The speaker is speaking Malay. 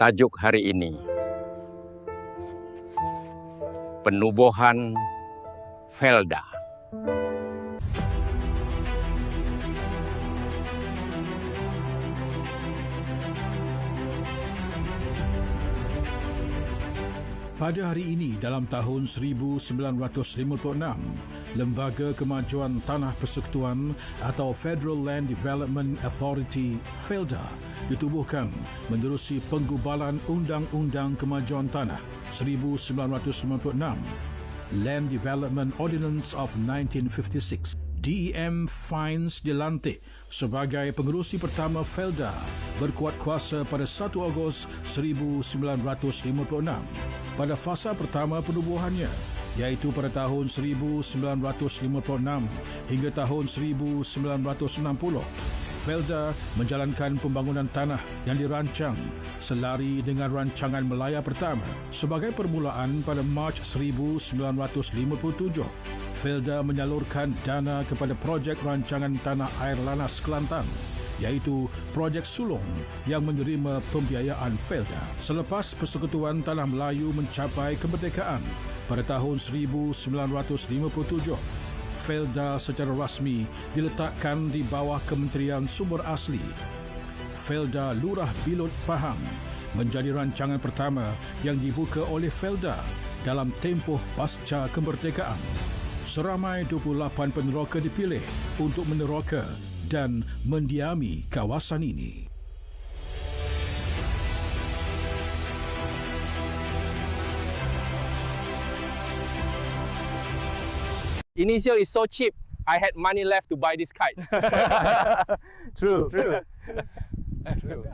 Tajuk hari ini Penubuhan Felda. Pada hari ini dalam tahun 1956, Lembaga Kemajuan Tanah Persekutuan atau Federal Land Development Authority FELDA ditubuhkan menerusi penggubalan Undang-Undang Kemajuan Tanah 1956 Land Development Ordinance of 1956 DEM Fines dilantik sebagai pengerusi pertama Felda berkuat kuasa pada 1 Ogos 1956 pada fasa pertama penubuhannya iaitu pada tahun 1956 hingga tahun 1960 Felda menjalankan pembangunan tanah yang dirancang selari dengan rancangan Melaya pertama. Sebagai permulaan pada Mac 1957, Felda menyalurkan dana kepada projek rancangan tanah air lanas Kelantan iaitu projek sulung yang menerima pembiayaan Felda. Selepas Persekutuan Tanah Melayu mencapai kemerdekaan pada tahun 1957, Felda secara rasmi diletakkan di bawah Kementerian Sumber Asli. Felda Lurah Bilut Pahang menjadi rancangan pertama yang dibuka oleh Felda dalam tempoh pasca kemerdekaan. Seramai 28 peneroka dipilih untuk meneroka dan mendiami kawasan ini. Initial is so cheap. I had money left to buy this kite. True. True. True.